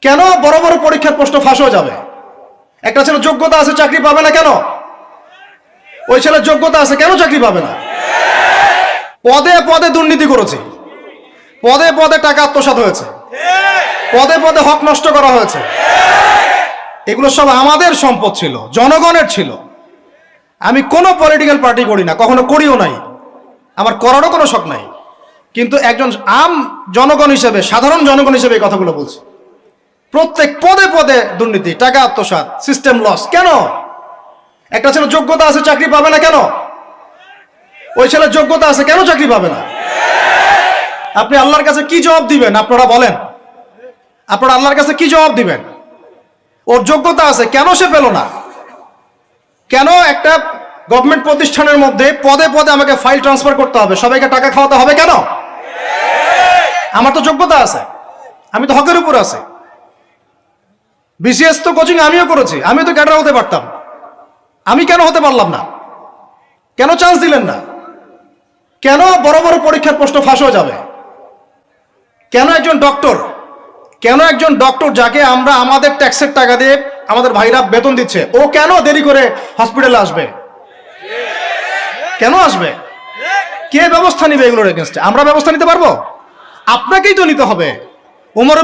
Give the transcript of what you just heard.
কেন বড় বড় পরীক্ষার প্রশ্ন ফাঁস হয়ে যাবে? একটা ছেলে যোগ্যতা আছে, চাকরি পাবে না কেন? ওই ছেলের যোগ্যতা আছে, কেন চাকরি পাবে না? পদে পদে দুর্নীতি করেছে। পদে পদে টাকা আত্মসাৎ হয়েছে। পদে পদে হক নষ্ট করা হয়েছে। এগুলো সব আমাদের সম্পদ ছিল, জনগণের ছিল। আমি কোনো পলিটিক্যাল পার্টি করি না, কখনো করিও নাই। আমার করারও কোনো শখ নাই। কিন্তু একজন আম জনগণ হিসেবে, সাধারণ জনগণ হিসেবে এই কথাগুলো বলছি। প্রত্যেক পদে পদে দুর্নীতি, টাকা আত্মসাৎ সিস্টেম লস কেন? একটা ছেলে যোগ্যতা আছে, চাকরি পাবে না কেন? ওই ছেলের যোগ্যতা আছে, কেন চাকরি পাবে না? আপনি আল্লাহর কাছে কি জবাব দিবেন? আপনারা বলেন। আপনারা আল্লাহর কাছে কি জবাব দিবেন? ওর যোগ্যতা আছে, কেন সে পেল না? কেন একটা গভর্নমেন্ট প্রতিষ্ঠানের মধ্যে পদে পদে আমাকে ফাইল ট্রান্সফার করতে হবে? সবাইকে টাকা খাওয়াতে হবে কেন? আমার তো যোগ্যতা আছে। আমি তো হকের উপর আছে। বিসিএস তো কোচিং আমিও করেছি, আমিও তো ক্যাডার হতে পারতাম। আমি কেন হতে পারলাম না? কেন চান্স দিলেন না? কেন বড় বড় পরীক্ষার প্রশ্ন ফাঁস হয়ে যাবে? কেন একজন ডক্টর কেন একজন ডক্টর যাকে আমরা আমাদের ট্যাক্সের টাকা দিয়ে আমাদের ভাইরা বেতন দিচ্ছে, ও কেন দেরি করে হসপিটালে আসবে? কেন আসবে? কে ব্যবস্থা নিবে এগুলোর এগেনস্টে আমরা ব্যবস্থা নিতে পারব? আপনাকেই তো নিতে হবে। উমর